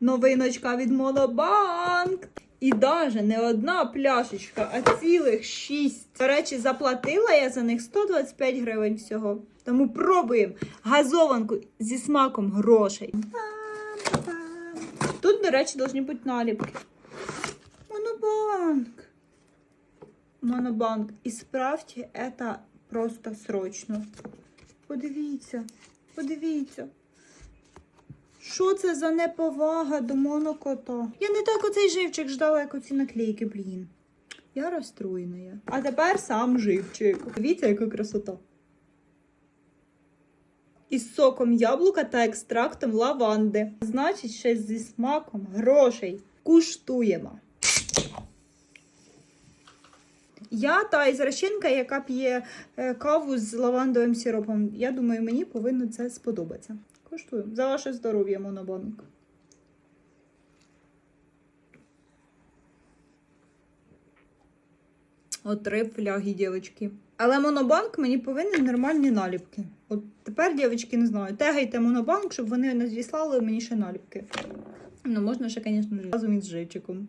Новиночка від Монобанк. І даже не одна пляшечка, а цілих шість. До речі, заплатила я за них 125 гривень всього. Тому пробуємо газованку зі смаком грошей. Тут, до речі, повинні бути наліпки. Монобанк. Монобанк. І справді, це просто срочно. Подивіться, подивіться. Що це за неповага до монокота? Я не так оцей живчик ждала, як оці наклейки, блін. Я розстроєна. А тепер сам живчик. Дивіться, яка красота. Із соком яблука та екстрактом лаванди. Значить, ще зі смаком грошей. Куштуємо. Я та ізращенка, яка п'є е, каву з лавандовим сиропом. Я думаю, мені повинно це сподобатися. Коштую. За ваше здоров'я, монобанк. От три фляги, дівчатки. Але монобанк мені повинен нормальні наліпки. От тепер, дівчатки, не знаю. Тегайте монобанк, щоб вони не звіслали мені ще наліпки. Ну, можна ще, звісно, разом із живчиком.